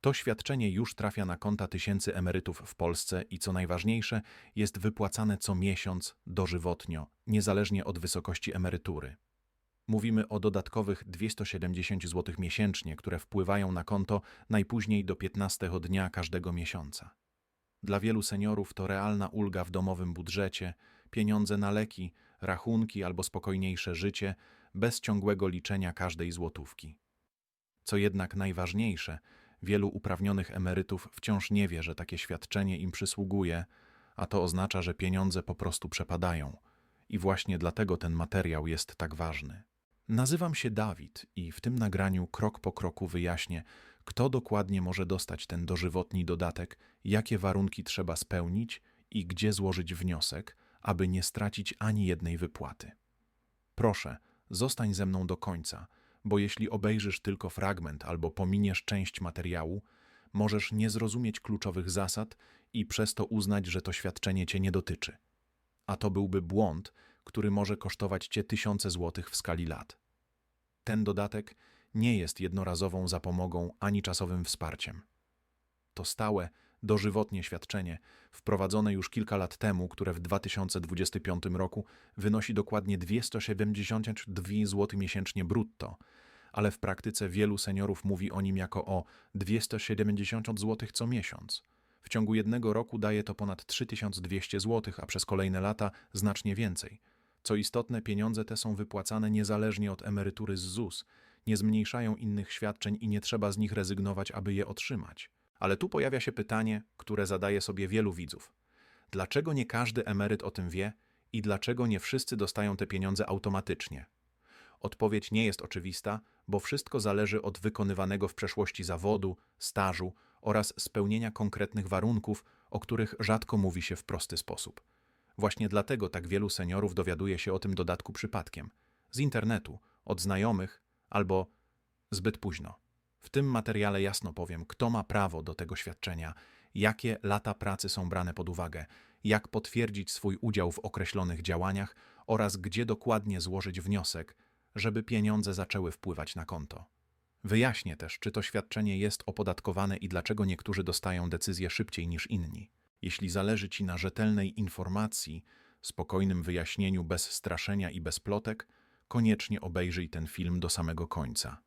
To świadczenie już trafia na konta tysięcy emerytów w Polsce i co najważniejsze, jest wypłacane co miesiąc dożywotnio, niezależnie od wysokości emerytury. Mówimy o dodatkowych 270 zł miesięcznie, które wpływają na konto najpóźniej do 15 dnia każdego miesiąca. Dla wielu seniorów to realna ulga w domowym budżecie, pieniądze na leki, rachunki albo spokojniejsze życie bez ciągłego liczenia każdej złotówki. Co jednak najważniejsze, wielu uprawnionych emerytów wciąż nie wie, że takie świadczenie im przysługuje, a to oznacza, że pieniądze po prostu przepadają. I właśnie dlatego ten materiał jest tak ważny. Nazywam się Dawid i w tym nagraniu krok po kroku wyjaśnię, kto dokładnie może dostać ten dożywotni dodatek, jakie warunki trzeba spełnić i gdzie złożyć wniosek, aby nie stracić ani jednej wypłaty. Proszę, zostań ze mną do końca, bo jeśli obejrzysz tylko fragment albo pominiesz część materiału, możesz nie zrozumieć kluczowych zasad i przez to uznać, że to świadczenie cię nie dotyczy. A to byłby błąd, który może kosztować cię tysiące złotych w skali lat. Ten dodatek nie jest jednorazową zapomogą ani czasowym wsparciem. To stałe, dożywotnie świadczenie, wprowadzone już kilka lat temu, które w 2025 roku wynosi dokładnie 272 zł miesięcznie brutto, ale w praktyce wielu seniorów mówi o nim jako o 270 zł co miesiąc. W ciągu jednego roku daje to ponad 3200 zł, a przez kolejne lata znacznie więcej. Co istotne, pieniądze te są wypłacane niezależnie od emerytury z ZUS, nie zmniejszają innych świadczeń i nie trzeba z nich rezygnować, aby je otrzymać. Ale tu pojawia się pytanie, które zadaje sobie wielu widzów. Dlaczego nie każdy emeryt o tym wie i dlaczego nie wszyscy dostają te pieniądze automatycznie? Odpowiedź nie jest oczywista, bo wszystko zależy od wykonywanego w przeszłości zawodu, stażu oraz spełnienia konkretnych warunków, o których rzadko mówi się w prosty sposób. Właśnie dlatego tak wielu seniorów dowiaduje się o tym dodatku przypadkiem z internetu, od znajomych albo zbyt późno. W tym materiale jasno powiem, kto ma prawo do tego świadczenia, jakie lata pracy są brane pod uwagę, jak potwierdzić swój udział w określonych działaniach oraz gdzie dokładnie złożyć wniosek, żeby pieniądze zaczęły wpływać na konto. Wyjaśnię też, czy to świadczenie jest opodatkowane i dlaczego niektórzy dostają decyzję szybciej niż inni. Jeśli zależy Ci na rzetelnej informacji, spokojnym wyjaśnieniu bez straszenia i bez plotek, koniecznie obejrzyj ten film do samego końca.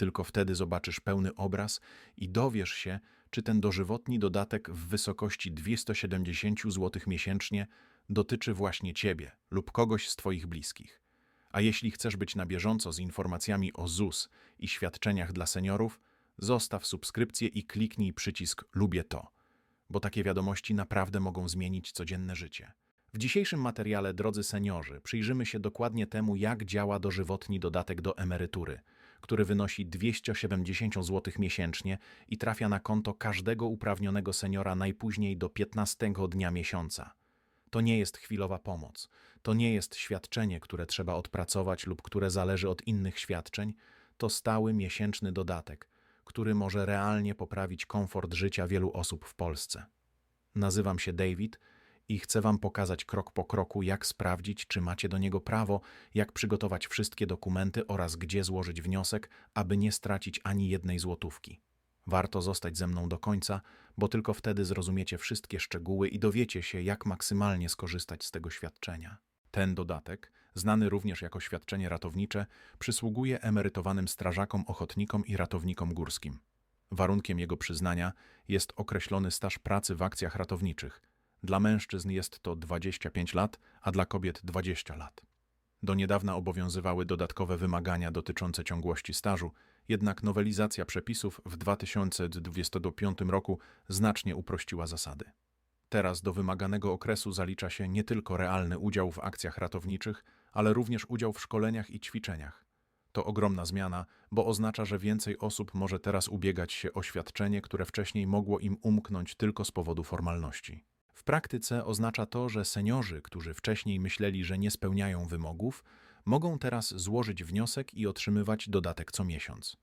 Tylko wtedy zobaczysz pełny obraz i dowiesz się, czy ten dożywotni dodatek w wysokości 270 zł miesięcznie dotyczy właśnie Ciebie lub kogoś z Twoich bliskich. A jeśli chcesz być na bieżąco z informacjami o ZUS i świadczeniach dla seniorów, zostaw subskrypcję i kliknij przycisk Lubię to, bo takie wiadomości naprawdę mogą zmienić codzienne życie. W dzisiejszym materiale, drodzy seniorzy, przyjrzymy się dokładnie temu, jak działa dożywotni dodatek do emerytury, który wynosi 270 zł miesięcznie i trafia na konto każdego uprawnionego seniora najpóźniej do 15 dnia miesiąca. To nie jest chwilowa pomoc, to nie jest świadczenie, które trzeba odpracować lub które zależy od innych świadczeń, to stały miesięczny dodatek, który może realnie poprawić komfort życia wielu osób w Polsce. Nazywam się David i chcę Wam pokazać krok po kroku, jak sprawdzić, czy macie do niego prawo, jak przygotować wszystkie dokumenty oraz gdzie złożyć wniosek, aby nie stracić ani jednej złotówki. Warto zostać ze mną do końca, bo tylko wtedy zrozumiecie wszystkie szczegóły i dowiecie się, jak maksymalnie skorzystać z tego świadczenia. Ten dodatek, znany również jako świadczenie ratownicze, przysługuje emerytowanym strażakom, ochotnikom i ratownikom górskim. Warunkiem jego przyznania jest określony staż pracy w akcjach ratowniczych. Dla mężczyzn jest to 25 lat, a dla kobiet 20 lat. Do niedawna obowiązywały dodatkowe wymagania dotyczące ciągłości stażu, jednak nowelizacja przepisów w 2025 roku znacznie uprościła zasady. Teraz do wymaganego okresu zalicza się nie tylko realny udział w akcjach ratowniczych, ale również udział w szkoleniach i ćwiczeniach. To ogromna zmiana, bo oznacza, że więcej osób może teraz ubiegać się o świadczenie, które wcześniej mogło im umknąć tylko z powodu formalności. W praktyce oznacza to, że seniorzy, którzy wcześniej myśleli, że nie spełniają wymogów, mogą teraz złożyć wniosek i otrzymywać dodatek co miesiąc.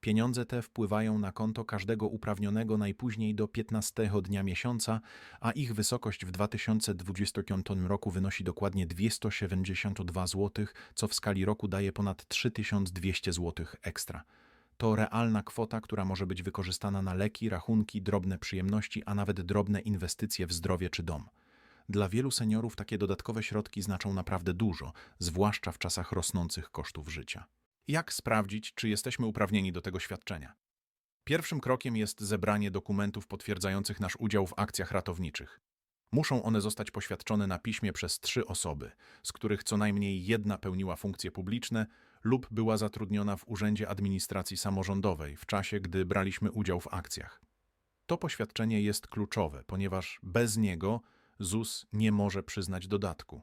Pieniądze te wpływają na konto każdego uprawnionego najpóźniej do 15 dnia miesiąca, a ich wysokość w 2025 roku wynosi dokładnie 272 zł, co w skali roku daje ponad 3200 zł ekstra. To realna kwota, która może być wykorzystana na leki, rachunki, drobne przyjemności, a nawet drobne inwestycje w zdrowie czy dom. Dla wielu seniorów takie dodatkowe środki znaczą naprawdę dużo, zwłaszcza w czasach rosnących kosztów życia. Jak sprawdzić, czy jesteśmy uprawnieni do tego świadczenia? Pierwszym krokiem jest zebranie dokumentów potwierdzających nasz udział w akcjach ratowniczych. Muszą one zostać poświadczone na piśmie przez trzy osoby, z których co najmniej jedna pełniła funkcje publiczne lub była zatrudniona w Urzędzie Administracji Samorządowej w czasie, gdy braliśmy udział w akcjach. To poświadczenie jest kluczowe, ponieważ bez niego ZUS nie może przyznać dodatku.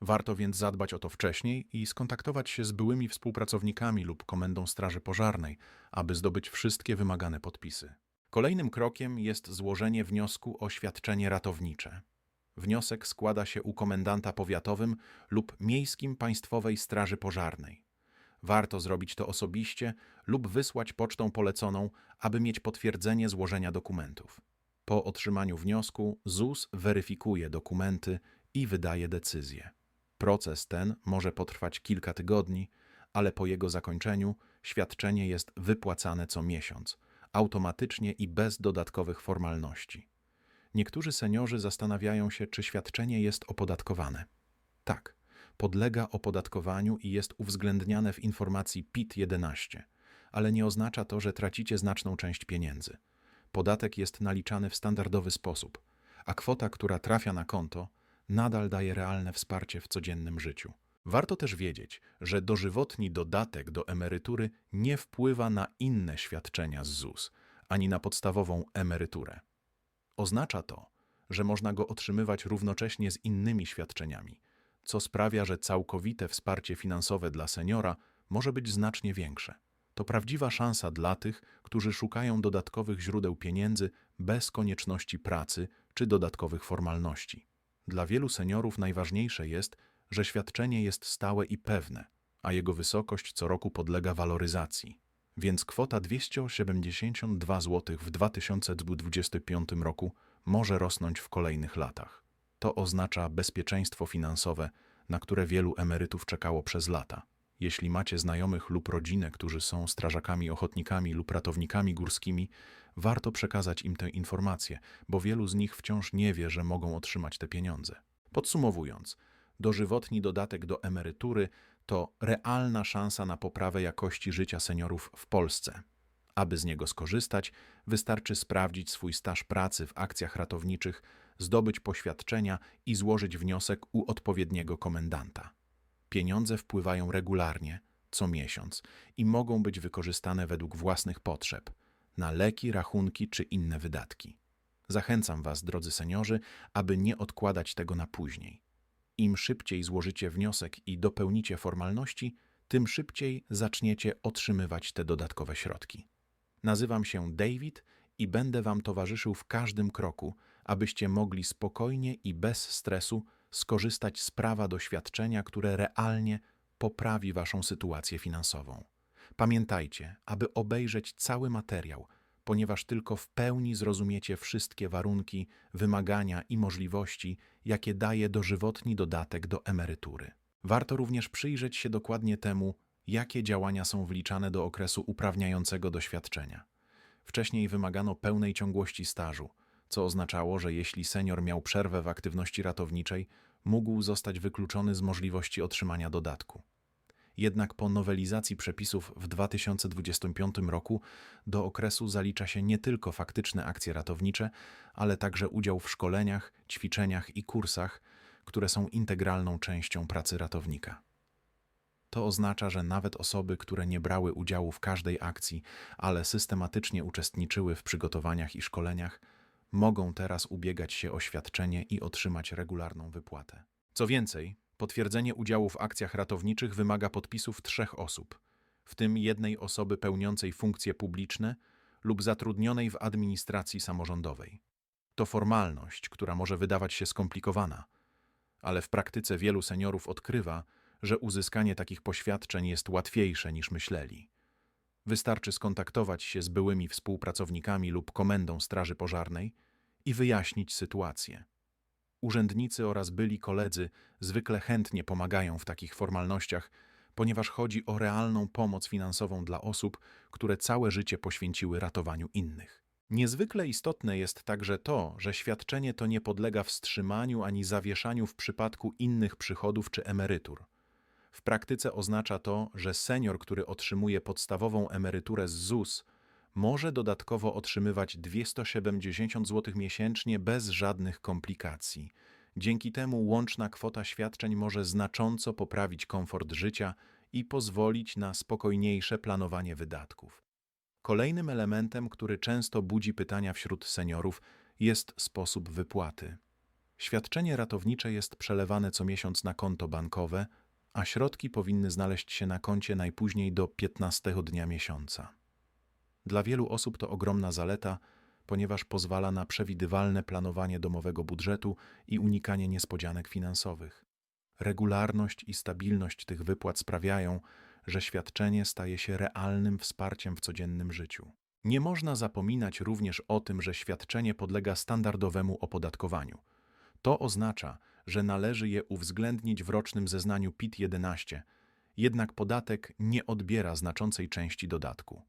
Warto więc zadbać o to wcześniej i skontaktować się z byłymi współpracownikami lub komendą Straży Pożarnej, aby zdobyć wszystkie wymagane podpisy. Kolejnym krokiem jest złożenie wniosku o świadczenie ratownicze. Wniosek składa się u komendanta powiatowym lub miejskim Państwowej Straży Pożarnej. Warto zrobić to osobiście lub wysłać pocztą poleconą, aby mieć potwierdzenie złożenia dokumentów. Po otrzymaniu wniosku ZUS weryfikuje dokumenty i wydaje decyzję. Proces ten może potrwać kilka tygodni, ale po jego zakończeniu świadczenie jest wypłacane co miesiąc, automatycznie i bez dodatkowych formalności. Niektórzy seniorzy zastanawiają się, czy świadczenie jest opodatkowane. Tak, podlega opodatkowaniu i jest uwzględniane w informacji PIT-11, ale nie oznacza to, że tracicie znaczną część pieniędzy. Podatek jest naliczany w standardowy sposób, a kwota, która trafia na konto, nadal daje realne wsparcie w codziennym życiu. Warto też wiedzieć, że dożywotni dodatek do emerytury nie wpływa na inne świadczenia z ZUS, ani na podstawową emeryturę. Oznacza to, że można go otrzymywać równocześnie z innymi świadczeniami, co sprawia, że całkowite wsparcie finansowe dla seniora może być znacznie większe. To prawdziwa szansa dla tych, którzy szukają dodatkowych źródeł pieniędzy bez konieczności pracy czy dodatkowych formalności. Dla wielu seniorów najważniejsze jest, że świadczenie jest stałe i pewne, a jego wysokość co roku podlega waloryzacji. Więc kwota 272 zł w 2025 roku może rosnąć w kolejnych latach. To oznacza bezpieczeństwo finansowe, na które wielu emerytów czekało przez lata. Jeśli macie znajomych lub rodzinę, którzy są strażakami, ochotnikami lub ratownikami górskimi, warto przekazać im tę informację, bo wielu z nich wciąż nie wie, że mogą otrzymać te pieniądze. Podsumowując, dożywotni dodatek do emerytury to realna szansa na poprawę jakości życia seniorów w Polsce. Aby z niego skorzystać, wystarczy sprawdzić swój staż pracy w akcjach ratowniczych, zdobyć poświadczenia i złożyć wniosek u odpowiedniego komendanta. Pieniądze wpływają regularnie, co miesiąc i mogą być wykorzystane według własnych potrzeb na leki, rachunki czy inne wydatki. Zachęcam Was, drodzy seniorzy, aby nie odkładać tego na później. Im szybciej złożycie wniosek i dopełnicie formalności, tym szybciej zaczniecie otrzymywać te dodatkowe środki. Nazywam się David i będę Wam towarzyszył w każdym kroku, abyście mogli spokojnie i bez stresu skorzystać z prawa doświadczenia, które realnie poprawi Waszą sytuację finansową. Pamiętajcie, aby obejrzeć cały materiał, ponieważ tylko w pełni zrozumiecie wszystkie warunki, wymagania i możliwości, jakie daje dożywotni dodatek do emerytury. Warto również przyjrzeć się dokładnie temu, jakie działania są wliczane do okresu uprawniającego do świadczenia. Wcześniej wymagano pełnej ciągłości stażu, co oznaczało, że jeśli senior miał przerwę w aktywności ratowniczej, mógł zostać wykluczony z możliwości otrzymania dodatku. Jednak po nowelizacji przepisów w 2025 roku do okresu zalicza się nie tylko faktyczne akcje ratownicze, ale także udział w szkoleniach, ćwiczeniach i kursach, które są integralną częścią pracy ratownika. To oznacza, że nawet osoby, które nie brały udziału w każdej akcji, ale systematycznie uczestniczyły w przygotowaniach i szkoleniach, mogą teraz ubiegać się o świadczenie i otrzymać regularną wypłatę. Co więcej, potwierdzenie udziału w akcjach ratowniczych wymaga podpisów trzech osób, w tym jednej osoby pełniącej funkcje publiczne lub zatrudnionej w administracji samorządowej. To formalność, która może wydawać się skomplikowana, ale w praktyce wielu seniorów odkrywa, że uzyskanie takich poświadczeń jest łatwiejsze niż myśleli. Wystarczy skontaktować się z byłymi współpracownikami lub komendą Straży Pożarnej i wyjaśnić sytuację. Urzędnicy oraz byli koledzy zwykle chętnie pomagają w takich formalnościach, ponieważ chodzi o realną pomoc finansową dla osób, które całe życie poświęciły ratowaniu innych. Niezwykle istotne jest także to, że świadczenie to nie podlega wstrzymaniu ani zawieszaniu w przypadku innych przychodów czy emerytur. W praktyce oznacza to, że senior, który otrzymuje podstawową emeryturę z ZUS, może dodatkowo otrzymywać 270 zł miesięcznie bez żadnych komplikacji. Dzięki temu łączna kwota świadczeń może znacząco poprawić komfort życia i pozwolić na spokojniejsze planowanie wydatków. Kolejnym elementem, który często budzi pytania wśród seniorów, jest sposób wypłaty. Świadczenie ratownicze jest przelewane co miesiąc na konto bankowe, a środki powinny znaleźć się na koncie najpóźniej do 15 dnia miesiąca. Dla wielu osób to ogromna zaleta, ponieważ pozwala na przewidywalne planowanie domowego budżetu i unikanie niespodzianek finansowych. Regularność i stabilność tych wypłat sprawiają, że świadczenie staje się realnym wsparciem w codziennym życiu. Nie można zapominać również o tym, że świadczenie podlega standardowemu opodatkowaniu. To oznacza, że należy je uwzględnić w rocznym zeznaniu PIT-11, jednak podatek nie odbiera znaczącej części dodatku.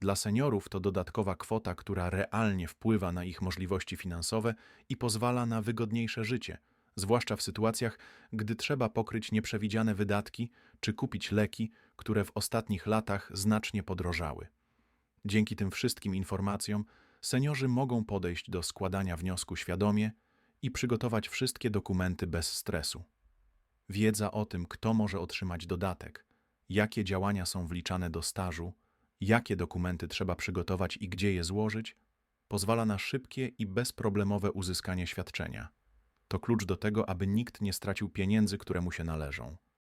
Dla seniorów to dodatkowa kwota, która realnie wpływa na ich możliwości finansowe i pozwala na wygodniejsze życie, zwłaszcza w sytuacjach, gdy trzeba pokryć nieprzewidziane wydatki czy kupić leki, które w ostatnich latach znacznie podrożały. Dzięki tym wszystkim informacjom seniorzy mogą podejść do składania wniosku świadomie i przygotować wszystkie dokumenty bez stresu. Wiedza o tym, kto może otrzymać dodatek, jakie działania są wliczane do stażu, jakie dokumenty trzeba przygotować i gdzie je złożyć, pozwala na szybkie i bezproblemowe uzyskanie świadczenia. To klucz do tego, aby nikt nie stracił pieniędzy, które mu się należą.